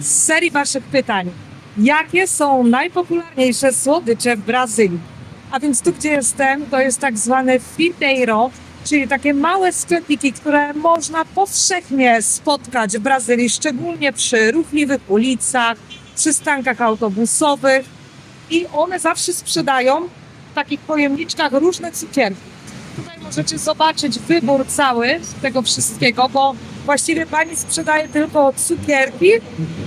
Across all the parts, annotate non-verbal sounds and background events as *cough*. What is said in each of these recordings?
z serii Waszych pytań. Jakie są najpopularniejsze słodycze w Brazylii? A więc tu, gdzie jestem, to jest tak zwane fiteiro, czyli takie małe sklepiki, które można powszechnie spotkać w Brazylii, szczególnie przy ruchliwych ulicach, przystankach autobusowych. I one zawsze sprzedają w takich pojemniczkach różne cukierki. Tutaj możecie zobaczyć wybór cały tego wszystkiego, bo właściwie pani sprzedaje tylko cukierki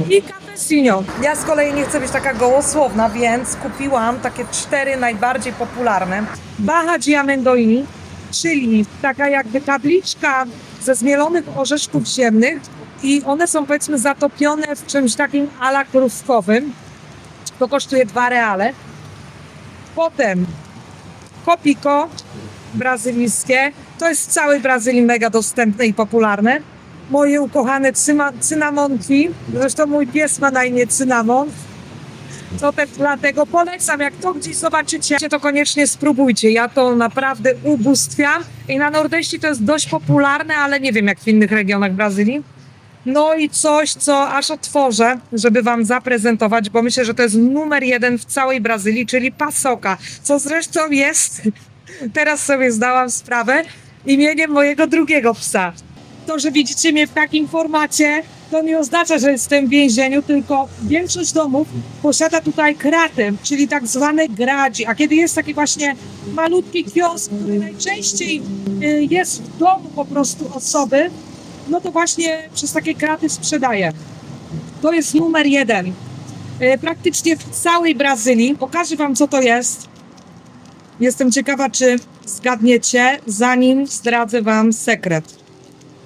i cappuccino. Ja z kolei nie chcę być taka gołosłowna, więc kupiłam takie cztery najbardziej popularne. Baja de amendoim, czyli taka jakby tabliczka ze zmielonych orzeszków ziemnych i one są powiedzmy zatopione w czymś takim ala krówkowym. To kosztuje dwa reale. Potem kopiko brazylijskie. To jest w całej Brazylii mega dostępne i popularne. Moje ukochane cyma, cynamonki. Zresztą mój pies ma na imię cynamon. To też dlatego polecam, jak to gdzieś zobaczycie, to koniecznie spróbujcie. Ja to naprawdę ubóstwiam. I na Nordeste to jest dość popularne, ale nie wiem jak w innych regionach Brazylii. No i coś, co aż otworzę, żeby Wam zaprezentować, bo myślę, że to jest numer jeden w całej Brazylii, czyli pasoka, co zresztą jest, *laughs* teraz sobie zdałam sprawę, imieniem mojego drugiego psa. To, że widzicie mnie w takim formacie, to nie oznacza, że jestem w więzieniu, tylko większość domów posiada tutaj kratę, czyli tak zwane gradzi. A kiedy jest taki właśnie malutki kiosk, który najczęściej y, jest w domu po prostu osoby, no to właśnie przez takie kraty sprzedaję. To jest numer jeden. E, Praktycznie w całej Brazylii. Pokażę Wam, co to jest. Jestem ciekawa, czy zgadniecie, zanim zdradzę Wam sekret.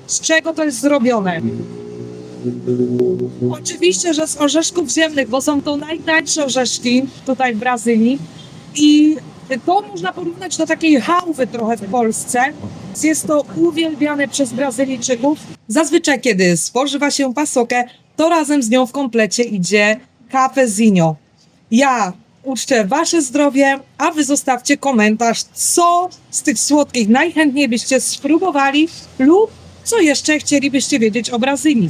Z czego to jest zrobione? Oczywiście, że z orzeszków ziemnych, bo są to najtańsze orzeszki tutaj w Brazylii. I to można porównać do takiej hałwy trochę w Polsce. Jest to uwielbiane przez Brazylijczyków. Zazwyczaj, kiedy spożywa się pasokę, to razem z nią w komplecie idzie cafezinho. Ja uczczę Wasze zdrowie, a Wy zostawcie komentarz, co z tych słodkich najchętniej byście spróbowali lub co jeszcze chcielibyście wiedzieć o Brazylii.